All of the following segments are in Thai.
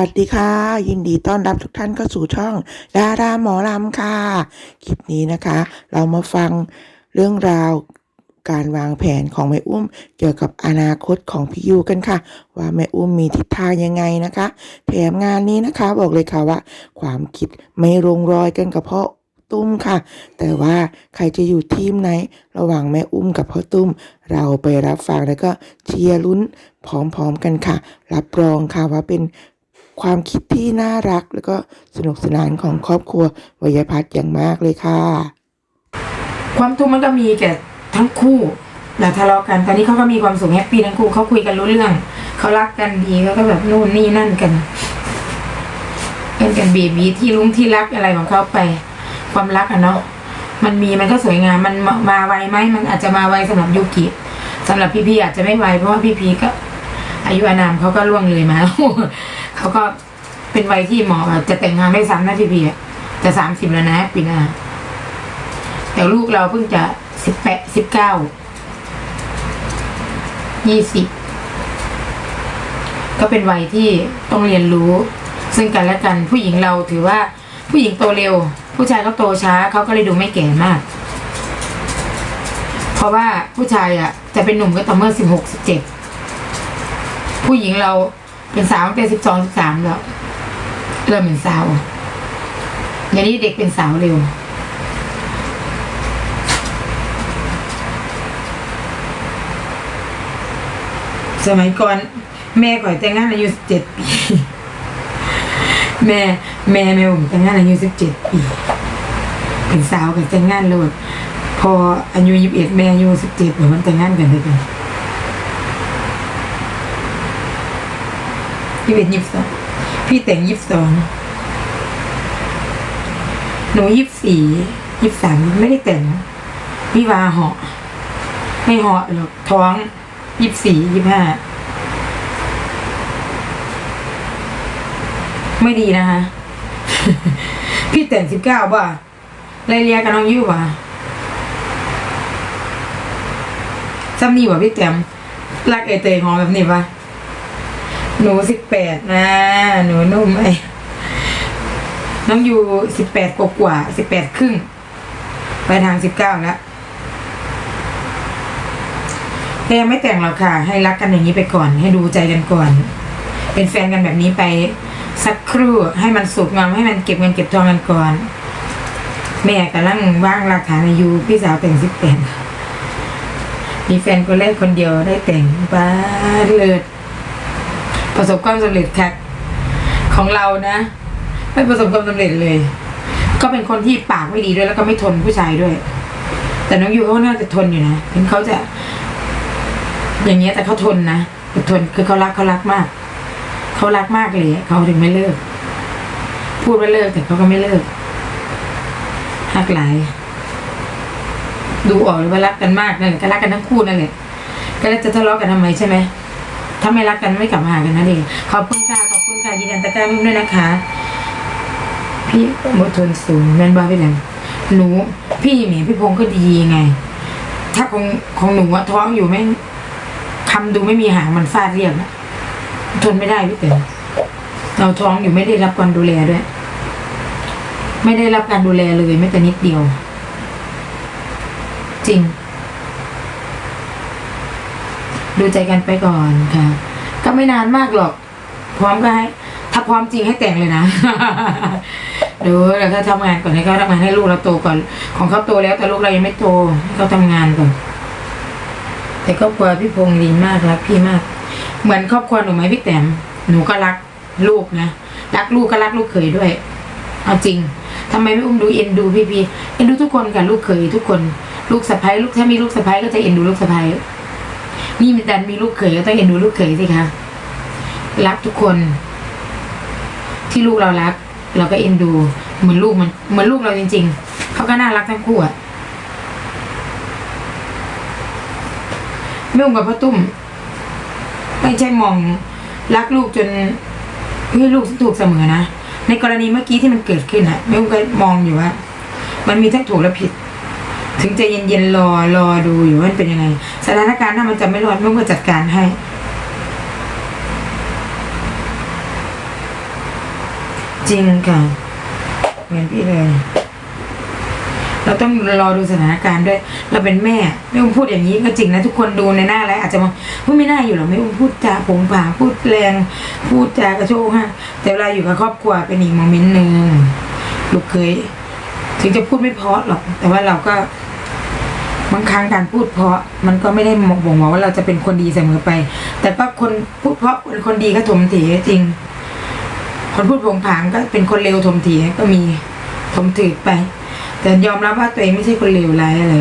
วัสดีค่ะ ยินดีต้อนรับทุกท่านเข้าสู่ช่อง ดาราหมอลำค่ะ คลิปนี้นะคะ เรามาฟังเรื่องราวการวางแผนของแม่อุ้ม เกี่ยวกับอนาคตของพี่ยูกันค่ะ ว่าแม่อุ้มมีทิศทางยังไงนะคะ แถมงานนี้นะคะบอกเลยค่ะว่า ความคิดไม่ลงรอยกันกับพ่อตุ้มค่ะ แต่ว่าใครจะอยู่ทีมไหน ระหว่างแม่อุ้มกับพ่อตุ้ม เราไปรับฟังแล้วก็เชียร์ลุ้นพร้อมๆกันค่ะ รับรองค่ะว่าเป็น ความคิดที่น่ารักแล้วก็สนุกสนานของครอบครัววยพัฒน์อย่างมากเลยค่ะ ความทุกข์มันก็มีแก่ทั้งคู่แต่ทะเลาะกันตอนนี้เขาก็มีความสุขแฮปปี้ทั้งคู่เขาคุยกันรู้เรื่องเขารักกันดีเขาก็แบบนู่นนี่นั่นกันเป็นกันเบบีที่รุ้งที่รักอะไรของเขาไป ความรักอะเนาะมันมีมันก็สวยงามมันมาไวไหมมันอาจจะมาไวสำหรับยูกิสำหรับพี่พีอาจจะไม่ไวเพราะว่าพี่พีก็ อายุอานามเขาก็ล่วงเลยมา แล้วเขาก็เป็นวัยที่หมอจะแต่งงานไม่ซ้ำนะพี่พีจะสามสิบแล้วนะปีหน้าแต่ลูกเราเพิ่งจะสิบแปดสิบเก้ายี่สิบก็เป็นวัยที่ต้องเรียนรู้ ซึ่งกันและกันผู้หญิงเราถือว่าผู้หญิงโตเร็ว ผู้ชายเขาโตช้าเขาก็เลยดูไม่แก่มาก เพราะว่าผู้ชายอะ จะเป็นหนุ่มก็ต่อเมื่อสิบหกสิบเจ็ดผู้หญิงเรา เป็นสาวตั้งแต่สิบสองสิบสามแล้ว เริ่มเป็นสาวเดี๋ยวนี้เด็กเป็นสาวเร็ว สมัยก่อน แม่ก่อยแต่งงานอายุสิบเจ็ดปี แม่ แม่แม่ผมแต่งงานอายุสิบเจ็ดปี เป็นสาวกับแต่งงานโลดพออายุยี่สิบเอ็ดแม่อายุสิบเจ็ดเหมือนมันแต่งงานกันเลยกัน ยี่เอ็ดยี่สิบสองพี่แต่งยี่สิบสองหนูยี่สิบสี่ยี่สิบสามไม่ได้แต่งวิวาเหาะไม่เหาะหรอกท้องยี่สิบสี่ยี่สิบห้าไม่ดีนะคะพี่แต่งสิบเก้าป่ะไรเลียกับน้องยู่ป่ะซ้ำนี่ป่ะพี่แต้มรักเอเตยหอมแบบนี้ป่ะ หนูสิบแปดนะ หนูนุ่มไอ้น้องยูสิบแปดกว่าสิบแปดครึ่ง ไปทางสิบเก้าแล้วแต่ยังไม่แต่งหรอกค่ะ ให้รักกันอย่างนี้ไปก่อน ให้ดูใจกันก่อน เป็นแฟนกันแบบนี้ไปสักครู่ให้มันสุกงอมให้มันเก็บเงินเก็บทองกันก่อน แม่กำลังว่างหลักฐานอายุพี่สาวแต่งสิบแปดมีแฟนคนแรกคนเดียวได้แต่งบ้าเลิศ ประสบความสำเร็จค่ะของเรานะ ไม่ประสบความสำเร็จเลย ก็เป็นคนที่ปากไม่ดีด้วยแล้วก็ไม่ทนผู้ชายด้วย แต่น้องยูเขาน่าจะทนอยู่นะเห็นเขาจะ อย่างเงี้ยแต่เขาทนนะทนคือเขารักเขารักมากเขารักมากเลยเขาถึงไม่เลิก พูดว่าเลิกแต่เขาก็ไม่เลิกหักหลายดูออกเลยว่ารักกันมากนั่นแหละก็รักกันทั้งคู่นั่นแหละก็แล้วจะทะเลาะกันทำไมใช่ไหม ถ้าไม่รักกันไม่กลับมาหากันนั่นเอง ขอบคุณค่ะ ขอบคุณค่ะยินดีตะการ้าด้วยนะคะ พี่อดทนสูงแม่นบ้าพี่แหลมหนู พี่เหมียพี่พงษ์ก็ดีไง ถ้าของของหนูอะท้องอยู่แม่งคำดูไม่มีหางมันฟาดเรียบอะทนไม่ได้พี่เต๋อเราท้องอยู่ไม่ได้รับการดูแลด้วย ไม่ได้รับการดูแลเลยแม้แต่นิดเดียว จริง ดูใจกันไปก่อนค่ะ ก็ไม่นานมากหรอก พร้อมก็ให้ถ้าพร้อมจริงให้แต่งเลยนะดูแล้วก็ทำงานก่อนให้เขาทำงานให้ลูกเราโตก่อน ของเขาโตแล้วแต่ลูกเรายังไม่โตให้เขาทำงานก่อน แต่ครอบครัวพี่พงษ์ดีมากรักพี่มาก เหมือนครอบครัวหนูไหมพี่แต้มหนูก็รักลูกนะรักลูกก็รักลูกเขยด้วย เอาจริงทำไมไม่อุ้มดูเอ็นดูพี่พี่เอ็นดูทุกคนกับลูกเขยทุกคน ลูกสะใภ้ลูกถ้ามีลูกสะใภ้ก็จะเอ็นดูลูกสะใภ้ นี่มีดันมีลูกเขยก็ต้องเอ็นดูลูกเขยสิคะรักทุกคน ที่ลูกเรารัก เราก็เอ็นดู เหมือนลูกมันเหมือนลูกเราจริง ๆเขาก็น่ารักทั้งคู่อะแม่อุ้มกับพ่อตุ้มไม่ใช่มองรักลูกจนเฮ้ยลูกถูกเสมอนะในกรณีเมื่อกี้ที่มันเกิดขึ้นอะแม่อุ้มก็มองอยู่ว่ามันมีทั้งถูกและผิด ถึงจะเย็นๆรอรอดูอยู่ว่ามันเป็นยังไงสถานการณ์ถ้ามันจะไม่รอดม่อุ้มก็จัดการให้ จริงค่ะ เหมือนพี่เลย เราต้องรอดูสถานการณ์ด้วย เราเป็นแม่ไม่อุ้มพูดอย่างนี้ก็จริงนะทุกคนดูในหน้าไลฟ์อาจจะมองพูดไม่น่าอยู่หรอกไม่อุ้มพูดจาผงผางพูดแรง พูดจากระโชกฮะแต่เวลาอยู่กับครอบครัวเป็นอีกโมเมนต์หนึ่งลูกเคยถึงจะพูดไม่เพราะหรอก แต่ว่าเราก็ บางครั้งการพูดเพราะมันก็ไม่ได้บ่งบอกว่าเราจะเป็นคนดีเสมอไป แต่ก็คนพูดเพราะเป็นคนดีก็ถมถีจริง คนพูดโผงผางก็เป็นคนเลวถมถีก็มีถมถือไป แต่ยอมรับว่าตัวเองไม่ใช่คนเลวร้ายอะไร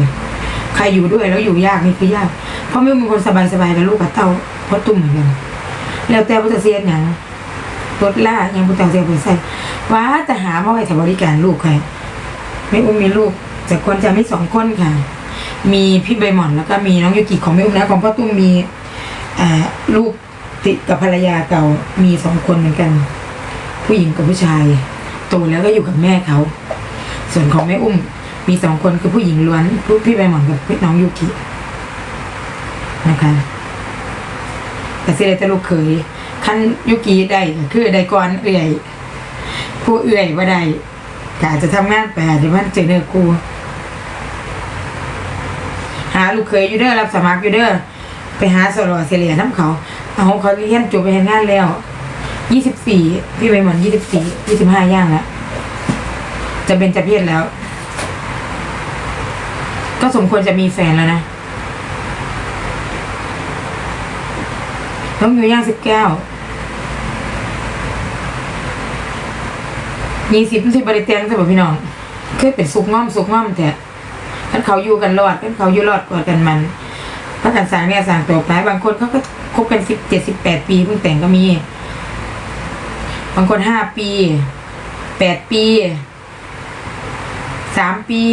ใครอยู่ด้วยแล้วอยู่ยากนี่คือยาก เพราะไม่เป็นคนสบายๆกับลูกกับเต้าเพราะตุ้มเหมือนกันแล้วแต่พุทธเสียนอย่างรถล่ายังพุทธเสียนใส่ว่าจะหามาไว้ถบริการลูกใครไม่อุ้มมีลูกแต่ควรจะไมีสองคนค่ะ มีพี่ใบหม่อนแล้วก็มีน้องยูกิของไม่อุ้มนะของพ่อตุ้มมีลูกติดกับภรรยาเก่ามีสองคนเหมือนกัน ผู้หญิงกับผู้ชายโตแล้วก็อยู่กับแม่เขา ส่วนของแม่อุ้ม มีสองคนคือผู้หญิงล้วนผู้พี่ใบหม่อนกับพี่น้องยูกินะคะแต่สิได้แต่ลูกเคยขั้นยูกิได้คือได้ก่อนเอื่อยผู้เอื่อยว่าได้กอาจจะทำงานไปอาจจะมันเจอเนื้อกูาลูกเคยอยู่เด้อรับสมัครอยู่เด้อไปหาสลอเสลียน้ำเขาเอาเขาเรียนจบไปทำงานแล้วยี่สิบสี่พี่ใบหมอนยี่สิบสี่ยี่สิบห้าย่างแล้วจะเป็นจะเพศแล้ว ก็สมควรจะมีแฟนแล้วนะต้องอยู่ย่างสิบเก้ายี่สิบสิบริเตียงใช่ป่ะพี่น้องเคยเป็นสุกง่อมสุกง่อมแต่ นเขาอยู่กันรอดท่านเขาอยู่รอดกว่ากันมันพระกันสางเนี่ยสางตัวไปบางคนเขาก็คบกันสิบเจ็ดสิบแปดปีเพิ่งแต่งก็มี บางคนห้าปีแปดปีสามปี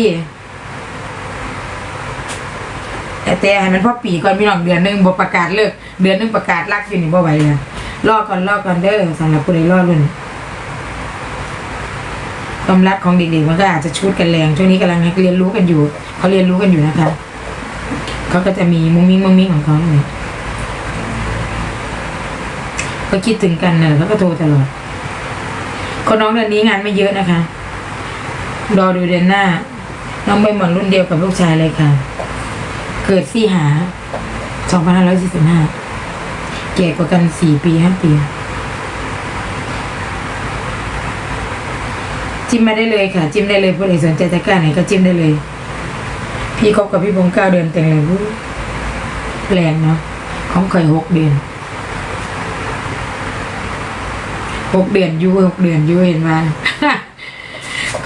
แต่แต่ให้มันพอปีก่อนพี่น้องเดือนหนึ่งบประกาศเลิก เดือนหนึ่งประกาศรักอยู่นี่บ่ไหวเลยรอก่อนรอก่อนเด้อสำหรับผู้ใดรอรุ่น ความรักของเด็กๆมันก็อาจจะชุดกันแรงช่วงนี้กำลังเรียนรู้กันอยู่เขาเรียนรู้กันอยู่นะคะเขาก็จะมีมุ้งมิ้งมุ้งมิ้งของเขาเลยก็คิดถึงกันนะแล้วก็โทรตลอดคนน้องเดือนนี้งานไม่เยอะนะคะ รอดูเดือนหน้า น้องใบหมอนรุ่นเดียวกับลูกชายเลยค่ะ เกิดสี่หาสองพันห้าร้อยสี่สิบห้าแก่กว่ากันสี่ปีห้าปี จิ้มมาได้เลยค่ะ จิ้มได้เลยผู้ใดสนใจจะกล้าไหนก็จิ้มได้เลย พี่คบกับพี่พงเก้าเดือนแต่งเลยวู้แรงเนาะของเคยหกเดือนหกเดือนยูหกเดือนยูเห็นมา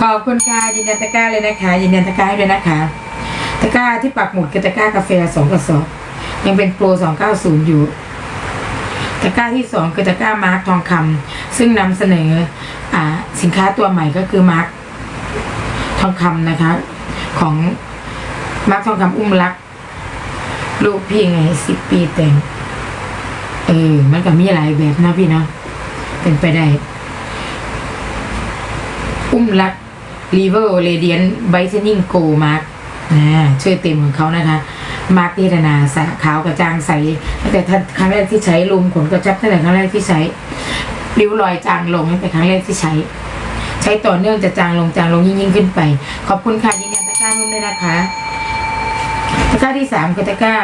ขอบคุณค่ะยืนยันตะกร้าเลยนะคะยืนยันตะกร้าให้ด้วยนะคะตะกร้าที่ปักหมุดคือตะกร้ากาแฟสองกระสอบยังเป็นโปรสองเก้าศูนย์อยู่ตะกร้าที่สองคือตะกร้ามาร์กทองคำซึ่งนำเสนอ อ่าสินค้าตัวใหม่ก็คือมาร์กทองคำนะคะ ของมาร์กทองคำอุ้มรัก ลูกพี่ไงสิบปีแต่ง เออ มันก็มีหลายแบบนะพี่เนาะเป็นไปได้ อุ้มรัก r e v e r Radiant Brightening Go Mark นะชื่อเต็มของเขานะคะ มาร์กเทศนาสะขาวกระจ่างใสตั้งแต่ท่านครั้งแรกที่ใช้ลุมขนกระจับตั้งแต่ครั้งแรกที่ใช้ ริ้วรอยจางลงตั้งแต่ครั้งแรกที่ใช้ ใช้ต่อเนื่องจะจางลงจางลงยิ่งยิ่งขึ้นไป ขอบคุณค่ะยินดีตะกร้านุ่มด้วยนะคะตะกร้าที่สามคือตะกร้า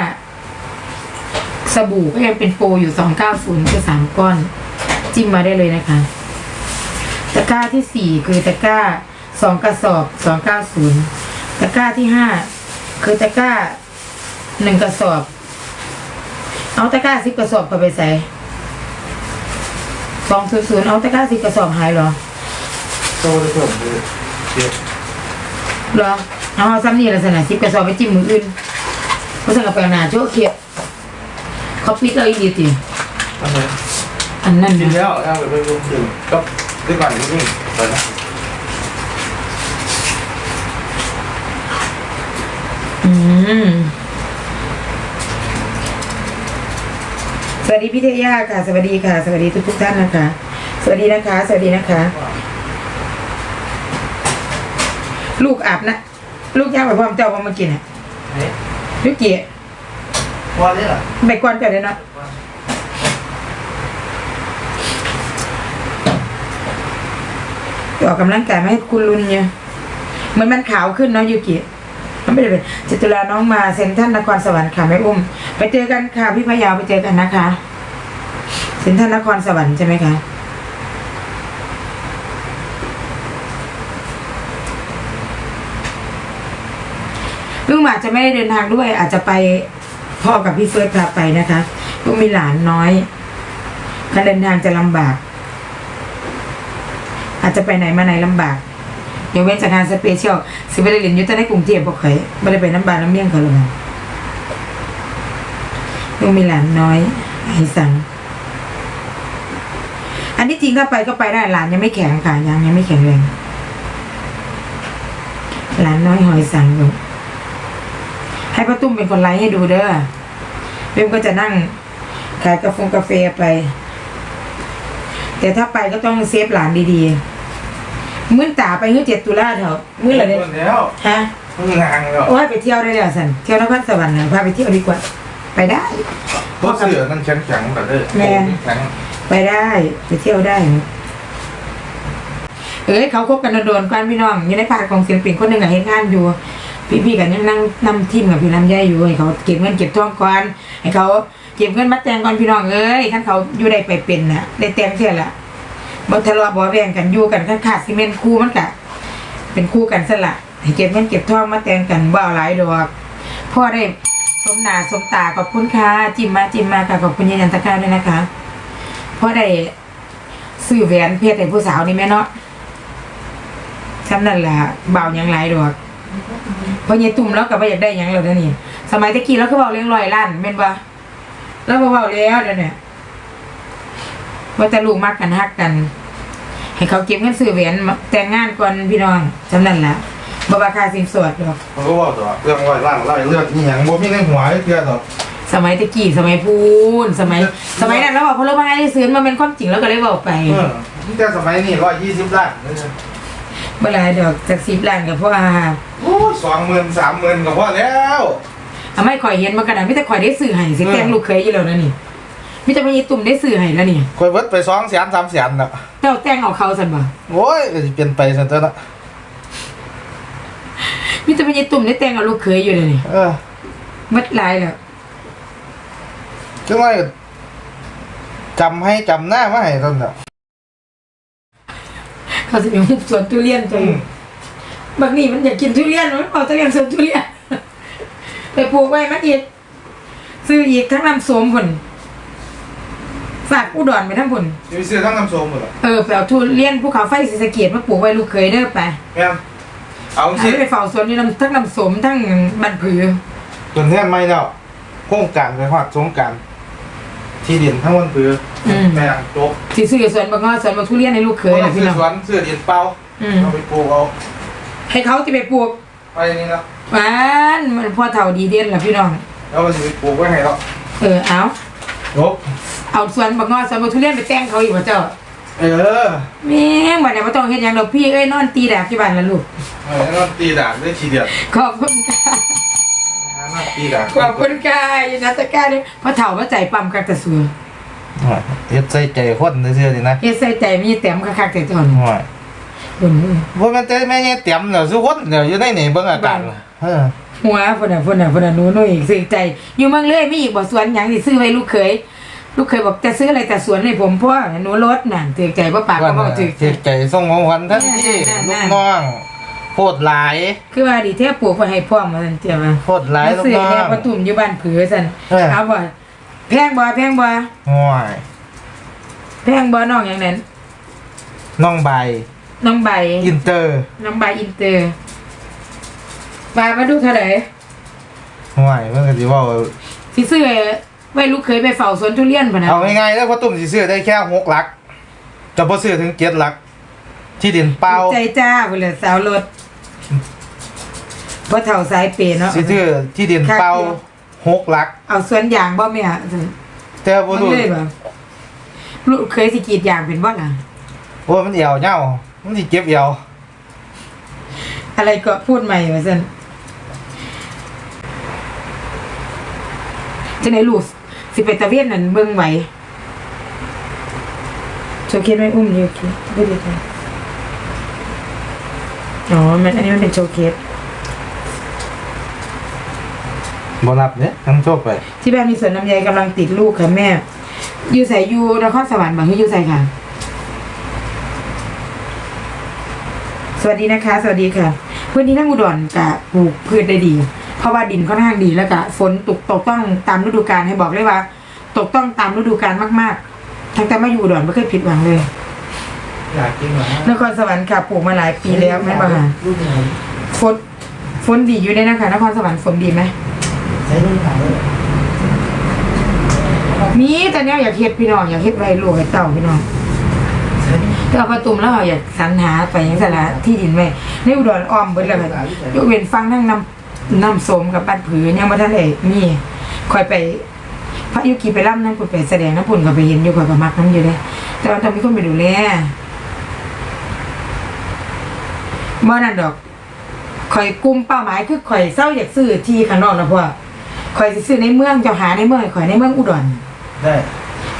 สบู่ก็ยังเป็นโปรอยู่สองเก้าศูนย์คือสามก้อน จิ้มมาได้เลยนะคะ ตะกร้าที่สี่คือตะกร้าสองกระสอบสองเก้าศูนย์ตะกร้าที่ห้าคือตะกร้าหนึ่งกระสอบ เอาตะกร้าสิบกระสอบก็ไปใส่ สองศูนย์ศูนย์เอาตะกร้าสิบกระสอบหายเหรอโตเลยผมเลยเดี๋ยวเหรอเอาซ้ำนี่ลักษณะสิบกระสอบไปจิ้มมืออื่นเพราะสั่งกับไปเอาหนาโจ๊กเขียดเขาปิดเอาอีกทีติทำไมอันนั้นกินนะแล้วเอาไปไม่รู้สึกก็ด้วยก่อนนิดนึงไปนะอืม วัสดีพี่เทย่าค่ะ สวัสดีค่ะ สวัสดีทุกทุกๆท่านนะคะ สวัสดีนะคะ สวัสดีนะคะ ลูกอาบนะลูกย่างไปพร้อมเจ้าพร้อมมากินอะเฮ้ยลูกเกียวันนี้เหรอไปก่อนเจ้าเลยเนาะไปออกกำลังกายมาให้คุณลุนเนี่ยเหมือนมันขาวขึ้นเนาะยูกิมันไม่ได้เป็นจตุลาน้องมาเซ็นทรัลนครสวรรค์ค่ะแม่อุ้ม ไปเจอกันค่ะพี่พะเยาวไปเจอกันนะคะ เซ็นทรัลนครสวรรค์ใช่ไหมคะลุงอาจจะไม่ได้เดินทางด้วย อาจจะไปพ่อกับพี่เฟิร์สพาไปนะคะลุงมีหลานน้อยการเดินทางจะลำบาก อาจจะไปไหนมาไหนลำบากเดี๋ยวเว้นจากงานสเปเชียลสิไปเรียนยุทธในกรุงเทพบอกใครไม่ได้ไปน้ำบานน้ำเมี่ยงเขาหรอกนะลุงมีหลานน้อยให้สั่ง ที่จริงถ้าไปก็ไปได้หลานยังไม่แข็งค่ะยังยังไม่แข็งแรงหลานน้อยหอยสังอยู่ให้ป้าตุ้มเป็นคนไลฟ์ให้ดูเด้อเบมก็จะนั่งขายกาแฟกาแฟไป แต่ถ้าไปก็ต้องเซฟหลานดีๆมื้อตาไปเมื่อเจ็ดตุลาเถอะมื้อละเนี่ยแล้วฮะมึงงางแล้วโอ้ยไปเที่ยวได้แล้วสันเที่ยวนครสวรรค์นะพาไปเที่ยวดีกว่า ไปได้พวกเสือนั่นแข็งแข็งๆแบบเลยแม่นแข็ง ไปได้ไปเที่ยวได้เอ้ยเขาคบกันโดนๆกันพี่น้องอยู่ในภาคของศิลปินคนหนึ่งอะเห็นงานอยู่ พี่ๆกันยังนั่งนำทีมกับพี่ลำไยอยู่ให้เขาเก็บเงินเก็บทองก่อนให้เขาเก็บเงินมาแต่งก่อนพี่น้องเอ้ยขั้นเขาอยู่ได้ไปเป็นน่ะได้แต่งเท่าละบ่ทะเลาะบ่แบ่งกันอยู่กันขั้นขาดซีเมนต์คู่มันกะเป็นคู่กันสละให้เก็บเงินเก็บทองมาแต่งกันบ่เอาหลายดอกพ่อได้สมหนาสมตาขอบคุณค่ะจิมมาจิมมาค่ะขอบคุณยันตะการด้วยนะคะ พ่อได้ซื้อแหวนเพชรให้ผู้สาวนี่แม่เนาะคำนั่นแหละเบาหยังหลายดอกเพราะยายตุ่มแล้วก็บ่อยากได้ยังแล้วเดี๋ยวนี่สมัยตะกี้เราคือเบาเลี้ยงลอยล้านแม่นบ่แล้วบ่เบาแล้วเดี๋ยวนี้ว่าแต่ลูกมักกันฮักกัน ให้เขาเก็บเงินซื้อแหวนแต่งงานก่อนพี่น้องจำนั่นแหละบ่บาคาสินสวดดอกมันก็ว่าตัวเรื่องว่าร่างไล่เลือดนี่ยังบ่มีในหัวไอ้เกลือหรอก สมัยตะกี้สมัยพูนสมัย สมัยนั้นเราบอกพลเมืองได้ซื้อมาเป็นความจริงแล้วก็เลยบอกไปเออนี่แต่สมัยนี้ร้อยยี่สิบล้านเมื่อไรดอกจากสิบล้านกับพ่ออาโอ้สองหมื่นสามหมื่นก็พอแล้วเอาไม่ข่อยเห็นมากระดาษไม่แต่ข่อยได้สื่อให้สิอืมแต่งลูกเคยอยู่แล้วนะนี่มิจะมีตุ่มได้สื่อให้แล้วนี่คอยเวิร์ดไปสองแสนสามแสนน่ะเจ้าแต่งเอาเขาสันบ่โอ้ยก็สิเปลี่ยนไปซะตัวน่ะมิจะมีตุ่มได้แต่งเอาลูกเคยอยู่เลยนี่เออ มัดลายแล้ว จังไรก็จำให้จำหน้ามาให้ตอนน่ะเขาจะมีหุบสวนทุเรียนตัวอยู่บางนี่มันอยากกินทุเรียนมันเอาทุเรียนสวนทุเรียนไปปลูกไว้มันอีกซื้ออีกทั้งน้ำส้มผลฝากอุดรไปทั้งผลจะไปซื้อทั้งน้ำส้มหมดเหรอเออไปเอาทุเรียนภูเขาไฟศรีสะเกดมาปลูกไว้ลูกเคยเด้อไปแม่นเอาอันสินี้ไปเฝ้าสวนนี่น้ำทั้งน้ำสมทั้งบันผือจนแทนไม่แล้วโครงการไปฮอดสงกราร ที่ดินทั้งวันผืออม แม่งจบที่ซื้อสวนบางงอสวนบางทุเรียนให้ลูกเคยต้นะองพี่ซื้อน้อง สวนซื้อดินเปล่าอืม เอาไปปลูกเอาให้เขาที่ไปปลูกไปนี่แล้วมันมันพ่อเฒ่าดีเด่นล่ะพี่น้อง แล้วมันจะไปปลูกไว้ให้เราเออเอา จบเอาสวนบางงอสวนบางทุเรียนไปแต่งเขาอีกว่าเจ้าเออแม่งบัดนี้บ่ต้องเฮ็ดหยังดอกพี่เอ้ยนอนตีดาบที่บ้านละลูกเออนั่นตีดาบได้ทีเดียวขอบคุณค่ะ นั่นตีดาบขอบคุณค่ะยินดีตะกร้าด้วยพ่อเฒ่ามาใจปั๊มคักแต่สัวเฮ็ดใส่ใจคนเชื่อๆดินะเฮ็ดใส่ใจมีแต้มคักๆแต่ตอนห่วยบุญเอ้ยบ่แม่นแต่แม่เนี่ยเตรียมเดี๋ยวสุคนเดี๋ยวอยู่ในนี่เบิ่งอาการเออหัวพุ่นน่ะพุ่นน่ะพุ่นน่ะหนูหนูอีกซื้อใจอยู่เมืองเลยมีอีกบ่สวนหยังสิซื้อไว้ลูกเขยลูกเขยบอกจะซื้ออะไรแต่สวนให้ผมเพราะว่าหนูรถน่ะถือใจบ่ปากก็บ่ถือใจเจ็บใจส่งของขวัญทันทีนั่นๆๆลูกน้อง โคตรหลาย คือว่าดิเที่ยปลูกไว้ให้พร้อมว่าซั่นเจ้าว่าโคตรหลายแล้วลูกซื้อน้อแค่งประตุ่มอยู่บ้านผือซั่นเออ เอาบ่แพงบ่แพงบ่ห่วยแพงบ่น้องอย่างนั้นน้องใบน้องใบอินเตอร์น้องใบอินเตอร์บามาดูเท่าไหร่ห่วยเพิ่นก็สิเว้าสิซื้อไว้ลูกเคยไปเฝ้าสวนทุเรียนพุ่นน่ะเอาง่ายๆแล้วพ่อตุ้มสิซื้อได้แค่6หลักจะบ่ซื้อถึง7หลัก ที่ดินเปล่า ใจจ้าพุ่นเลยสาวรถ บ่เฒ่าสายเปย์เนาะ สิซื้อที่ดินเปล่าหกหลัก เอาสวนยางบ่แม่แต่บ่มันรู้เลยบ่ลูกเคยสิกรีดยางเป็นบ่ล่ะ ว่ามันเหี่ยวเหย้ามันสิเก็บเหี่ยวอะไรก็พูดใหม่ว่าซั่นจังได๋ลูกสิไปตะเวนนั่นเบิ่งไหวโชว์คิดไว้อุ้มอยู่คิดบ่ได้จ้ะอ๋อมันอันนี้มันเป็นโชว์เคส บนับเนี่ยทั้งโชคไป ที่บ้านมีสวนลำไยกำลังติดลูกค่ะแม่ อยู่ใส่ยูนครสวรรค์บอกให้อยู่ใส่ค่ะ สวัสดีนะคะ สวัสดีค่ะ พื้นที่ทั้งอุดรกะปลูกพืชได้ดี เพราะว่าดินค่อนข้างดีแล้วกะฝนตกตกต้องตามฤดูกาลให้บอกเลยว่า ตกต้องตามฤดูกาลมากๆ ทั้งแต่มาอยู่อุดรไม่เคยผิดหวังเลย อยากกินเหรอนครสวรรค์ค่ะปลูกมาหลายปีแล้วแม่บอกค่ะรุ่นไหนฝนฝนดีอยู่ในนะคะนครสวรรค์ฝนดีไหม ใช้รุ่นไหนมีแต่เนี้ยอยากเฮ็ดพี่น้องอยากเฮ็ดไว้ลูกให้เต่าพี่น้องใช้รุ่าประตุมแล้วเราอยากสรรหาไปยังสาระที่ดินไว้ในอุดรอ้อมเบิดแล้วยกเว้นฟังทั้งนำนำสมกับบ้านผือยังบ่ทันได้มีคอยไปพระยุกีไปร่ำนั่นปุ่นไปแสดงน้ำปุ่นก็ไปเห็นอยู่คอยก็มักน้ำอยู่เลยแต่ว่าต้องมีคนไปดูแลบ่อนั่นดอกคอยกุมเป้าหมายคือคอยเศร้าอยากซื้อที่ข้างนอกนะพ่อ คอยสิซื้อในเมืองเจ้าหาในเมืองให้ข่อยในเมืองอุดรได้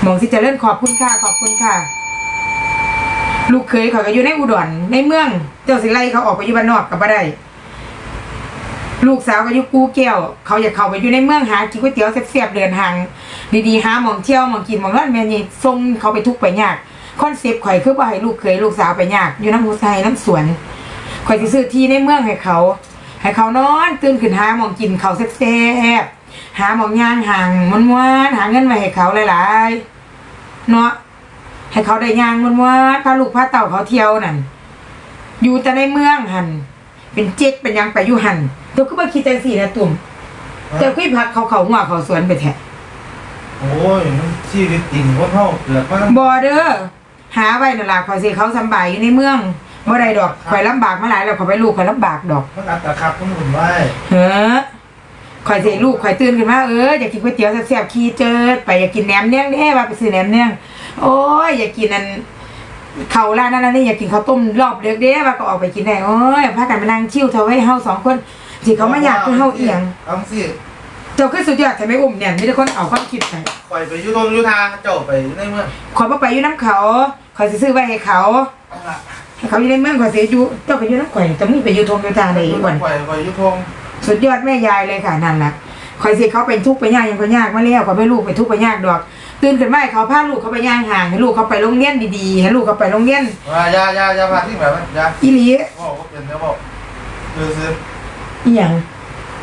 หมองสิเจะเล่นขอบคุณค่ะขอบคุณค่ะ ลูกเคยเขาก็อยู่ในอุดรในเมือง เจ้าสิไล่เขาออกไปอยู่บ้านนอกกับบ่ได้ ลูกสาวก็อยู่กูแก้ว เขาอยากเข้าไปอยู่ในเมืองหากินก๋วยเตี๋ยวแซ่บๆเดินทาง ดีๆหาหมองเที่ยวหมองกินหมองนั่นแม่นี่ส่งเขาไปทุกข์ไปยากคอนเซปต์ข่อยคือว่าให้ลูกเคยลูกสาวไปยากอยู่น้ำหูไทยน้ำสวนข่อยสิซื้อที่ในเมืองให้เขา ให้เขานอนตื่นขึ้นหาหมองกินเขาวแซ่บๆ หาหมองย่างห่างม้วนๆหาเงินไว้ให้เขาหลายๆเนาะให้เขาได้ย่างมันว่าพาลูกพาเต่าเขาเที่ยวนั่นอยู่แต่ในเมืองหันเป็นเจ๊กเป็นหยังไปอยู่หันตัวก็มาคิดจังสี่นะตุ่มเจ้าคุยพักเขาเขาหัวเขาสวนไปแท้โอ้ยมันชีวิตจริงว่าเท่าเกิดมาตั้งบอเด้อหาไว้นั่นล่ะคอยสิเขาสำบายอยู่ในเมืองบ่ได้ดอกคอยลำบากมาหลายแล้วคอยไปลูกคอยลำบากดอกมันอัตคับต้องหมุนไว้เฮ้อ คอยสิลูกคอยตื่นขึ้นมาเอออยากกินก๋วยเตี๋ยวแซ่บๆขี้เจิดไปอยากกินแหนมเนืองเด้ว่าไปซื้อแหนมเนืองโอ้ยอยากกินอันเขาร้านนั้นร้านนี้อยากกินข้าวต้มรอบเด็กเด้ว่าก็ออกไปกินได้โอ้ยพากันไปนั่งชิวเธอไว้เฮาสองคนที่เขามาอยากคือเฮาเอียงเอาสิเจ้าคือสุดยอดแต่ไม่อุ้มเนี่ยมีแต่คนเอาความคิดไปปล่อยไปยุทงยุทาเจ้าไปในเมืองขอยบ่ไปอยู่น้ำเขาขอยสิซื้อไว้ให้เขาเอาล่ะให้เขาอยู่ในเมืองขอยสิอยู่เจ้าไปอยู่น้ำข่อยจะมีไปอยู่ทงอยู่ทาได้อีกวันปล่อยปล่อยยุทง สุดยอดแม่ยายเลยค่ะนั่นล่ะขอยสิเขาเป็นทุกข์ไปยากยังก็ยากมาแล้วขอยไม่ลูกไปทุกข์ไปยากดอกตื่นขึ้นมาให้เขาพาลูกเขาไปย่างห่างให้ลูกเขาไปโรงเรียนดีๆให้ลูกเขาไปโรงเรียนว่ายายายาพาที่แบบว่ายาอีหลีบอกว่าเป็นแล้วบอกคือซื้ออีหยัง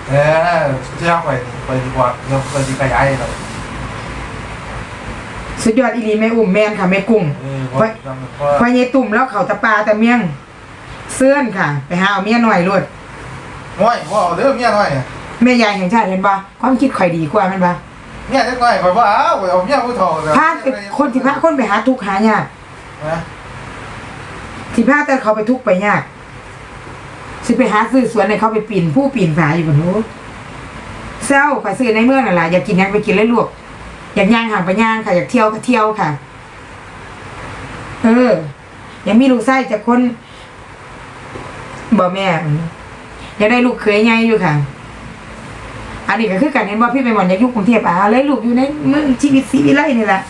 เออเชื่อไปไปดีกว่าเราไปดีขยายเราสุดยอดอีหลีแม่อุ้มแม่นค่ะแม่กุ้งเออเพราะเพราะพอยายตุ่มแล้วเขาตะปาตะเมียงเสื้อนค่ะ ไปหาเอาเมียหน่อยรวด ง่อยว่าเอาเรื่องเมียหน่อยแม่ยายแห่งชาติเห็นปะความคิดข่อยดีกว่าแมันปะเมียเล็กน้อยคอยว่าอ้าวเอาเมียผู้ทองพาเป็นคนที่พาคนไปหาทุกข์หายากนะที่พาแต่เขาไปทุกข์ไปยาก สิไปหาซื้อสวนในเขาไปปีนผู้ปีนผาอยู่บนนู้นเศร้าข่อยซื้อในเมืองนั่นแหละอยากกินหยังไปกินเลยลวกอยากย่างห่างไปย่างค่ะ อยากเที่ยวก็เที่ยวค่ะ เออ ยังมีลูกไส้จากคนบ่แม่ อยากได้ลูกเคยไงอยู่ค่ะอันนี้ก็คือการเห็นว่าพี่ไปหมอนอยากอยู่กรุงเทพอะเลยลูกอยู่ในเมืองชีวิตสีวิไลนี่แหละ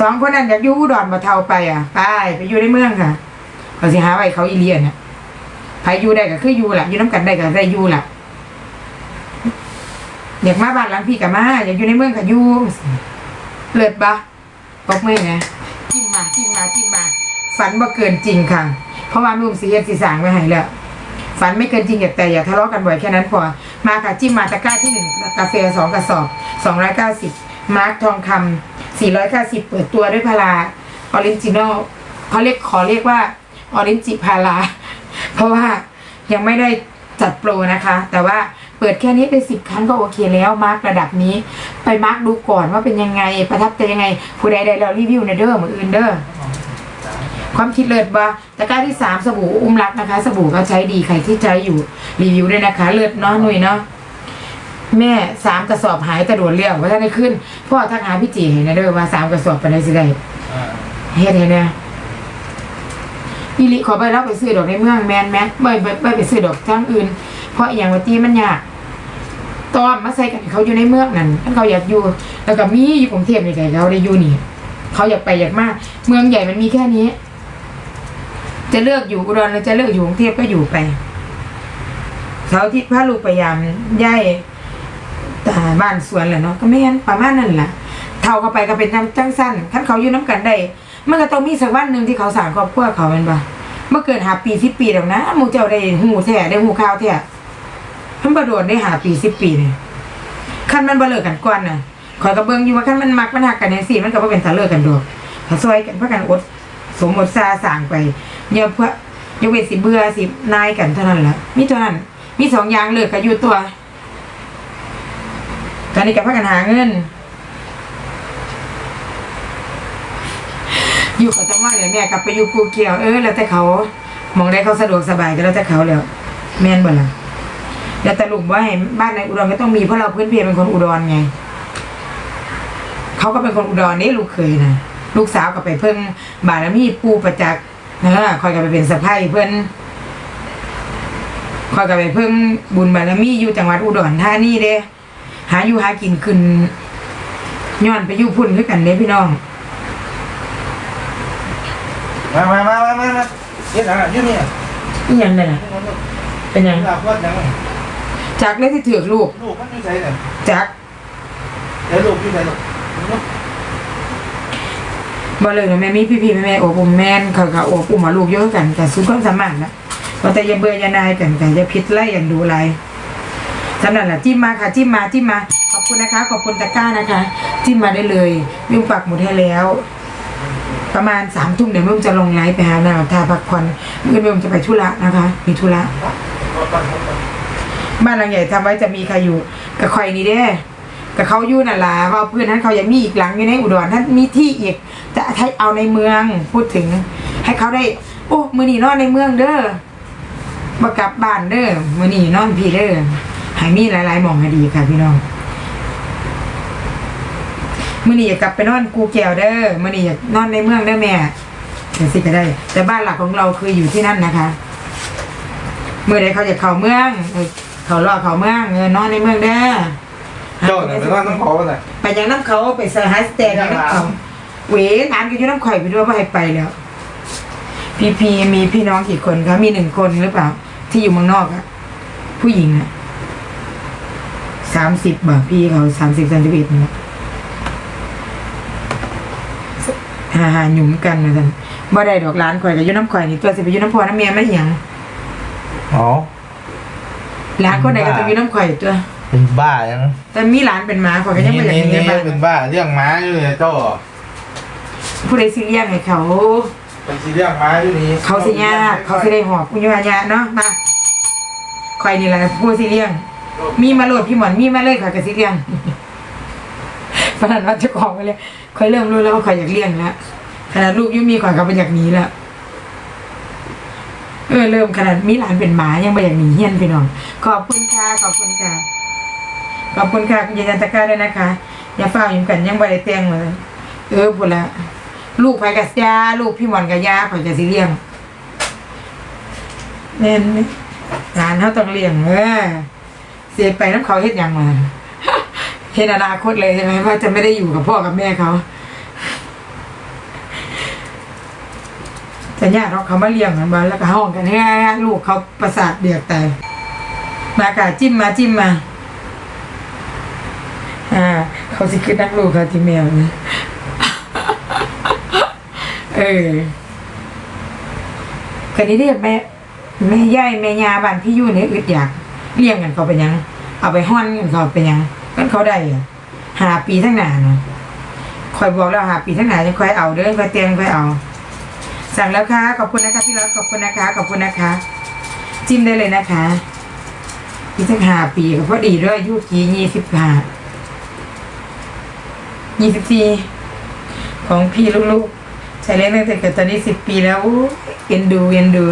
สองคนนั้นอยากอยู่อุดรมาเทาไปอะไปไปอยู่ในเมืองค่ะเขาสิหาไว้เขาอีเลียนน่ะใครอยู่ได้ก็คืออยู่ล่ะอยู่น้ำกันได้ก็ได้อยู่ล่ะอยากมาบ้านหลังพี่กับมาอยากอยู่ในเมืองก็อยู่เลิศปะตบมือไงจิ้มมาจิ้มมาจิ้มมาฝันบ่เกินจริงค่ะ เพราะว่านุ่มสีเฮ็ดสีสางไว้ให้แล้ว ฝันไม่เกินจริงแต่อย่าทะเลาะกันบ่อยแค่นั้นพอ มาค่ะจิ้มมาตะกร้าที่หนึ่งกาแฟสองกระสอบสองร้อยเก้าสิบมาร์กทองคำสี่ร้อยเก้าสิบเปิดตัวด้วยพาราออริจินอลเขาเรียกขอเรียกว่าออริจิพาราเพราะว่ายังไม่ได้จัดโปรนะคะ แต่ว่าเปิดแค่นี้ไปสิบครั้งก็โอเคแล้วมาร์กระดับนี้ ไปมาร์กดูก่อนว่าเป็นยังไงประทับใจยังไง ผู้ใดได้แล้วรีวิวในเด้อมืออื่นเด้อ ความคิดเลิศบ่ตะกร้าที่สามสบู่อุ้มรักนะคะ สบู่ก็ใช้ดีใครที่ใช้อยู่รีวิวด้วยนะคะ เลิศเนาะหนุ่ยเนาะแม่สามกระสอบหายแต่โดดเรียกว่าท่านได้ขึ้นพ่อทักหาพี่จีให้นะเด้อว่าสามกระสอบไปได้สิได้เฮ็ดให้แน่อีลิขอไปรับไปซื้อดอกในเมืองแมนแมนไม่ไม่ไม่ไปซื้อดอกทางอื่น เพราะอย่างว่าตีมันยากตอมมาใส่กันเขาอยู่ในเมืองนั่นเขาอยากอยู่ แล้วก็มีอยู่กรุงเทพนี่ไงเขาได้อยู่นี่ เขาอยากไปอยากมาก เมืองใหญ่มันมีแค่นี้ จะเลือกอยู่อุดรหรือจะเลือกอยู่กรุงเทพก็อยู่ไปเสาร์อาทิตย์พาลูกพยายามย้ายตาบ้านสวนแหละเนาะก็ไม่งั้นประมาณนั้นแหละเท่าก็ไปก็เป็นจังจังสั้นคันเขาอยู่น้ำกันได้มันก็ต้องมีสักวันหนึ่งที่เขาสางครอบครัวเขาเป็นปะเมื่อเกิดหาปีสิบปีแล้วนะหมูเจ้าได้หูแท้ได้หูข้าวแท้มันประโดดได้หาปีสิบปีเนี่ยคันมันบ่เลิกกันก่อนน่ะคอยกระเบื้องอยู่ว่าคันมันมักมันหักกันในสี่มันก็บ่เป็นตาเลิกกันดอกถ้าซอยกันเพื่อกันอด สมบทซาสร้างไปเนี่ยเพื่อยกเว้นสิเบื่อสินายกันเท่านั้นแหละมีเท่านั้น มีสองอย่างเลิกกันอยู่ตัว ตอนนี้กับพักกันหาเงิน อยู่กับจังหวัดเลยแม่กลับไปอยู่ภูเกียวเออแล้วแต่เขามองได้เขาสะดวกสบายก็แล้วแต่เขาแล้ว แม่นบ่ล่ะแล้วแต่ลุงว่าให้บ้านในอุดรก็ต้องมีเพราะเราพื้นเพเป็นคนอุดรไง เขาก็เป็นคนอุดรนี่ลูกเคยนะ ลูกสาวก็ไปเพิ่งบารมีปูประจักษ์เออคอยก็ไปเป็นสะพ้ายเพิ่นคอยก็ไปเพิ่งบุญบารมีอยู่จังหวัดอุดรธานีเด้ หาอยู่หากินขึ้นย้อนไปอยู่พุ่นคือกันเด้พี่น้อง มามามามามามาเย็นอะไรยืนนี่อีหยังนั่นน่ะเป็นหยังลาพอดยังไงจากเลยที่ถือกลูกลูกมันอยู่ไหนเนี่ยจากเดี๋ยวลูกอยู่ไหนลูก บ่เลยนะแม่มีพี่ๆแม่ๆโอบอุ้มแม่นเขาก็โอบอุ้มมาลูกเยอะกันแต่สุดความสามารถนะว่าแต่อย่าเบื่ออย่านายกันแต่อย่าพิษไล่อย่างดูไรสำหรับละจิ้มมาค่ะจิ้มมาจิ้มมา ขอบคุณนะคะ ขอบคุณตะก้านะคะ จิ้มมาได้เลยยุ่งปักหมุดให้แล้ว ประมาณสามทุ่มเดี๋ยวมึงจะลงไลฟ์ไปหาหน้าทาพักผ่อนมึงมึงจะไปธุระนะคะ มีธุระบ้านหลังใหญ่ทำไว้จะมีใครอยู่กับคอยนี่เด้ กับเขาอยู่นั่นล่ะว่าเพื่อนนั้นเขายังมีอีกหลังอยู่ในอุดรท่านมีที่อีกจะให้เอาในเมืองพูดถึง ให้เขาได้ โอ้มือนีนอนในเมืองเด้อมากลับบ้านเด้อมือนีนอนพี่เด้อให้มีหลายๆหมองให้ดีค่ะพี่น้องมือนีอยากกลับไปนอนกูแก้วเด้อมือนีอยากนอนในเมืองเด้อแม่เดี๋ยวสิก็ได้ แต่บ้านหลักของเราคืออยู่ที่นั่นนะคะเมื่อใดเขาจะเข้าเมืองเขารอเข้าเมืองเออนอนในเมืองเด้อ เจ้าเนี่ยไปว่าน้องขอว่าไหนไปยังน้ำเขาไปเซอร์ไฮสเตย์ยังน้ำเขาเวน้ำก็อยู่น้ำข่อยไปด้วยว่าให้ไปแล้ว พี่พีมีพี่น้องกี่คนคะมีหนึ่งคนหรือเปล่า ที่อยู่เมืองนอกอะผู้หญิงอะสามสิบบ่พี่เขาสามสิบสามสิบเอ็ดเนี่ยหาหาหยุ่มกันนะท่านบ่ได้ดอกร้านข่อยกับอยู่น้ำข่อยนี่ตัวสิไปอยู่น้ำพอน้ำเมียไม่หยังอ๋อร้านคนไหนก็ต้องอยู่น้ำข่อยตัว เป็นบ้ายังแต่มีร้านเป็นหมาข่อยก็ยังนี่ไม่อยากนี่มีนี่บ้านเป็นบ้าเรื่องม้าอยู่เลยเจ้าผู้ใดสิเลี้ยงให้เขา เป็นสีเรื่องม้าอยู่นี่เขาสิยากเขาสิได้หอบกุญญายาเนาะมาคอยนี่แหละผู้สิเลี้ยง มีมาโหลดพี่หมอนมีมาเลยค่ะกับสิเลี้ยงขนาดว่าเจะของไปเลยคอยเริ่มรู้แล้วว่าคอยอยากเลี้ยงแล้วขนาดลูกยุ่มีก่อนเขาไปอยากหนีแล้วเออเริ่มขนาดมีหลานเป็นหมายังไปอยากหนีเฮี้ยนพี่น้องขอบคุณค่ะขอบคุณค่ะ ขอบคุณค่ะคุณยายจันตะก้าด้วยนะคะ อย่าเฝ้าอยู่กันยังไม่ได้แต่งเลย เออพูดละลูกไปกับยาลูกพี่หมอนกับยาคอยจะสิเลี้ยงแน่นไหลานเขาต้องเลี้ยงเออเสียไปน้ำเขาเฮ็ดยังมาเห็นอนาคตเลยใช่ไหมว่าจะไม่ได้อยู่กับพ่อกับแม่เขาแต่ญาติเขาเขามาเลี้ยงกันมาแล้วก็ห้องกันให้ลูกเขาประสาทเดือดตายมากะจิ้มมาจิ้มมา อ่า เขาสิคือนักลูกเขาที่แมวนะเออคนนี้เรียกแม่แม่ย่ายแม่ยาบ้านพี่อยู่เนี่ยอึดอยากเลี้ยงกันเขาเป็นหยัง เอาไปห้อนกันเขาเป็นหยังกันเขาได้อะหาปีทั้งหนานะคอยบอกแล้วหาปีทั้งหนาจะคอยเอาเด้อคอยเตียงคอยเอา สั่งแล้วค่ะขอบคุณนะคะพี่รักขอบคุณนะคะขอบคุณนะคะ จิ้มได้เลยนะคะอีกสักหาปีก็พอดีด้วยอายุกี่ยี่สิบห้า ยี่สิบสี่ของพี่ลูกๆใช้เลี้ยงตั้งแต่เกิดตอนนี้สิบปีแล้วเอ็นดูเอ็นดู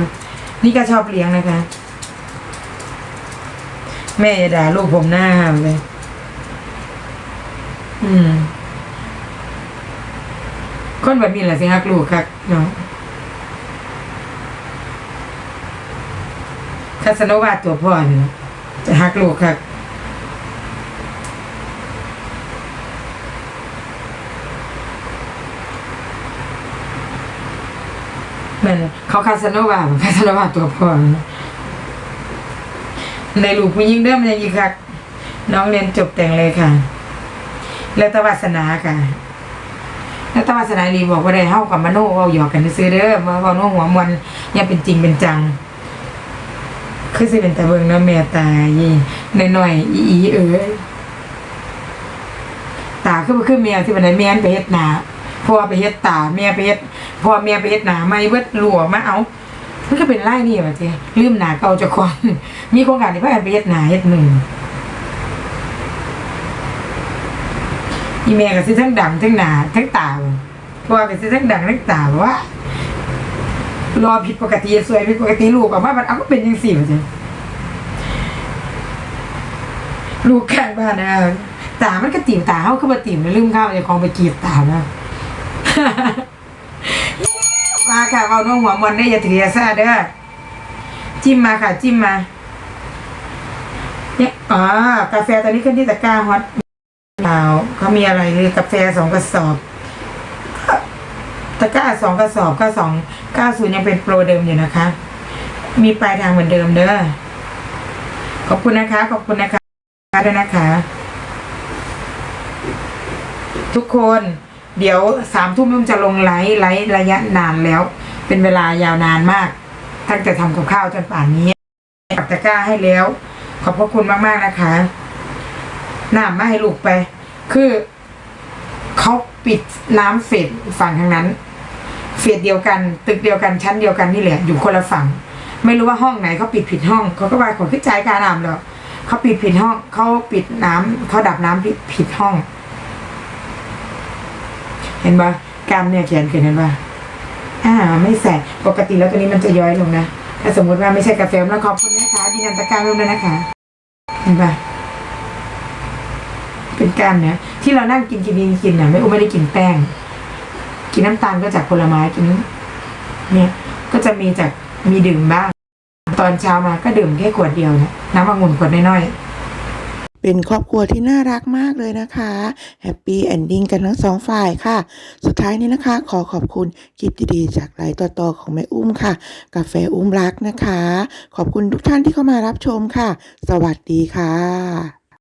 นี่ก็ชอบเลี้ยงนะคะ แม่อย่าด่าลูกผมหน้าห้ามเลย อืม คนแบบนี้แหละสิฮักลูกครับเนาะคาสโนวาตัวพ่อเนี่ยนะจะฮักลูกครับ เหมือนเขาคาสโนวาคาสโนวาตัวพ่อในลูกผู้หญิงเด้อมันยังอีกครับน้องเรียนจบแต่งเลยค่ะ แล้วตวาสนาค่ะแล้วตวาสนาลีบอกว่าได้เฮากับมโนเว้าหยอกกันซื้อเด้อมาเว้าโน้หัวมวนย่าเป็นจริงเป็นจัง คือสิเป็นแต่เบิงเนาะแม่ตายน้อยๆอีอีเอ้ยตาคือบ่คือแมวที่บันไดแม่นไปเฮ็ดหนา พ่อไปเฮ็ดตาแม่ไปเฮ็ดพ่อแม่ไปเฮ็ดหนาไม่เบิดหลัวมาเอามันก็เป็นไล่นี่ว่าติลืมหนาเก่าจ้าของมีโครงการที่พากันไปเฮ็ดหนาเฮ็ดหนึ่งอีแม่ก็สิทั้งดังทั้งหนาทั้งตาพ่อก็สิทั้งดังทั้งตาว่ารอผิดปกติสวยผิดปกติลูกออกมามันเอาก็เป็นยังสี่ว่าจ้ลูกข้างบ้านนะตามันก็ติ่มตาเขาคือมาติ่มแล้วลืมข้าวในของไปกีดตานะ มาค่ะเอาน้องหัวมันได้อย่าถือยาซาเด้อจิ้มมาค่ะ จิ้มมาเนี่ยอ๋อกาแฟตอนนี้ขึ้นที่ตะกร้าฮอตเปล่าเขามีอะไรเลยกาแฟสองกระสอบตะกร้าสองกระสอบก็สองเก้าศูนย์ยังเป็นโปรเดิมอยู่นะคะ มีปลายทางเหมือนเดิมเด้อขอบคุณนะคะ ขอบคุณนะคะด้วยนะคะ ทุกคน เดี๋ยวสามทุ่มนุ่มจะลงไลฟ์ไลฟ์ระยะนานแล้ว เป็นเวลายาวนานมาก ตั้งแต่ทำกับข้าวจนป่านนี้ปักตะกร้าให้แล้ว ขอบพระคุณมากๆนะคะน้ำมาให้ลูกไป คือเขาปิดน้ำเฟดฝั่งทางนั้น เฟดเดียวกัน ตึกเดียวกันชั้นเดียวกันนี่แหละอยู่คนละฝั่ง ไม่รู้ว่าห้องไหนเขาปิดผิดห้องเขาก็ว่าของขึ้นใจายการน้ำแล้วเขาปิดผิดห้องเขาปิดน้ำเขาดับน้ำผิดผิดห้อง เห็นปะกล้ามเนี่ยเขียนขึ้นเห็นปะอ่า ไม่แสบปกติแล้วตัวนี้มันจะย้อยลงนะ ถ้าสมมติว่าไม่ใช่กาแฟแล้วขอบคุณนะคะยืนยันตะการ่วมด้วยนะคะ เห็นปะเป็นกล้ามเนื้อที่เรานั่งกินกินกินกินเนี่ยไม่อุ้มไม่ได้กินแป้ง กินน้ำตาลก็จากผลไม้กินเนี่ย ก็จะมีจากมีดื่มบ้าง ตอนเช้ามาก็ดื่มแค่ขวดเดียวนะน้ำองุ่นขวดน้อยๆ เป็นครอบครัวที่น่ารักมากเลยนะคะแฮปปี้แอนดิ้งกันทั้งสองฝ่ายค่ะ สุดท้ายนี้นะคะ ขอขอบคุณคลิปดีๆ จากไลฟ์ต่อๆของแม่อุ้มค่ะ กาแฟอุ้มรักนะคะ ขอบคุณทุกท่านที่เข้ามารับชมค่ะ สวัสดีค่ะ